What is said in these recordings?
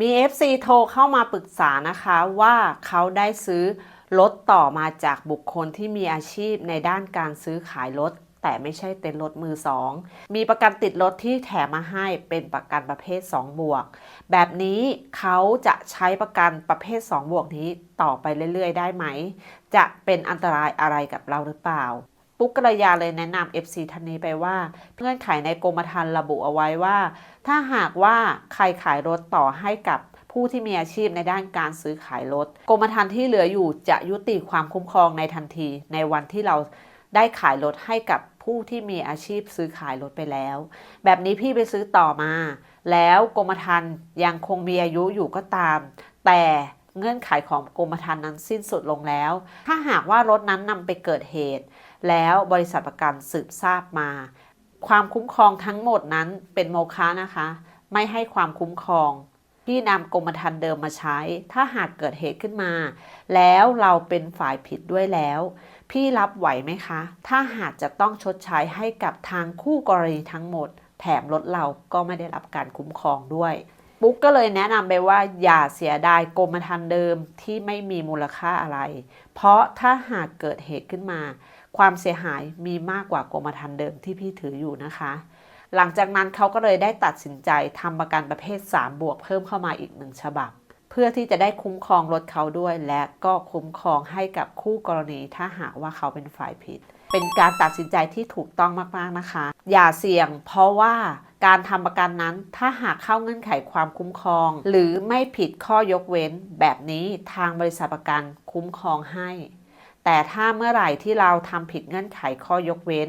มี FC โทรเข้ามาปรึกษานะคะว่าเขาได้ซื้อรถต่อมาจากบุคคลที่มีอาชีพในด้านการซื้อขายรถแต่ไม่ใช่เต็นท์รถมือสอง มีประกันติดรถที่แถมมาให้เป็นประกันประเภท 2 บวก แบบนี้เขาจะใช้ประกันประเภท 2 บวกนี้ต่อไปเรื่อยๆ ได้ไหม จะเป็นอันตรายอะไรกับเราหรือเปล่า ปุ๊กกระยาเลยแนะนำ FC ท่านนี้ไปว่า เงื่อนไขในกรมธรรม์ระบุเอาไว้ว่า ถ้าหากว่าใครขายรถต่อให้กับผู้ที่มีอาชีพในด้านการซื้อขายรถกรมธรรม์ที่เหลืออยู่จะยุติความคุ้มครองในทันที ในวันที่เราได้ขายรถให้กับผู้ที่มีอาชีพซื้อขายรถไปแล้ว แบบนี้พี่ไปซื้อต่อมา แล้วกรมธรรม์ยังคงมีอายุอยู่ก็ตาม แต่เงื่อนไขของกรมธรรม์นั้นสิ้นสุดลงแล้ว ถ้าหากว่ารถนั้นนำไปเกิดเหตุ แล้วบริษัทประกันสืบทราบมา ความคุ้มครองทั้งหมดนั้นเป็นโมฆะนะคะ ไม่ให้ความคุ้มครอง ที่นำกรมธรรม์เดิมมาใช้ ถ้าหากเกิดเหตุขึ้นมา แล้วเราเป็นฝ่ายผิดด้วยแล้ว พี่รับไหวไหมคะ ถ้าหากจะต้องชดใช้ให้กับทางคู่กรณีทั้งหมด แถมรถเราก็ไม่ได้รับการคุ้มครองด้วย ปุ๊กก็เลยแนะนำไปว่าอย่าเสียดายกรมธรรม์เดิมที่ไม่มีมูลค่าอะไร เพราะถ้าหากเกิดเหตุขึ้นมา ความเสียหายมีมากกว่ากรมธรรม์เดิมที่พี่ถืออยู่นะคะ หลังจากนั้นเขาก็เลยได้ตัดสินใจทำประกันประเภท 3 บวกเพิ่มเข้ามาอีกหนึ่งฉบับ เพื่อที่จะได้คุ้มครองรถเขาด้วย และก็คุ้มครองให้กับคู่กรณีถ้าหากว่าเขาเป็นฝ่ายผิด เป็นการตัดสินใจที่ถูกต้องมากๆนะคะ อย่าเสี่ยง เพราะว่า การทำประกันนั้นถ้าหากเข้าเงื่อนไขความคุ้มครอง หรือไม่ผิดข้อยกเว้น แบบนี้ทางบริษัทประกันคุ้มครองให้ แต่ถ้าเมื่อไหร่ที่เราทำผิดเงื่อนไขข้อยกเว้น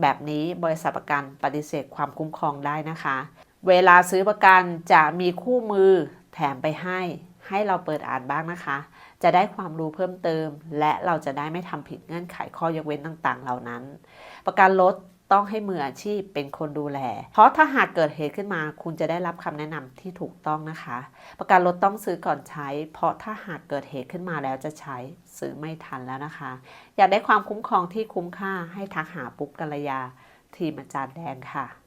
แบบนี้บริษัทประกันปฏิเสธความคุ้มครองได้นะคะ เวลาซื้อประกันจะมีคู่มือแถมไปให้ ให้เราเปิดอ่านบ้างนะคะ จะได้ความรู้เพิ่มเติม และเราจะได้ไม่ทำผิดเงื่อนไขข้อยกเว้นต่างๆ เหล่านั้น ประกันรถ ต้องให้มืออาชีพเป็นคนดูแล เพราะถ้าหากเกิดเหตุขึ้นมา คุณจะได้รับคำแนะนำที่ถูกต้องนะคะ ประกันรถต้องซื้อก่อนใช้ เพราะถ้าหากเกิดเหตุขึ้นมาแล้วจะใช้ซื้อไม่ทันแล้วนะคะ อยากได้ความคุ้มครองที่คุ้มค่าให้ทักหาปุ๊กกัลยาทีมอาจารย์แดงค่ะ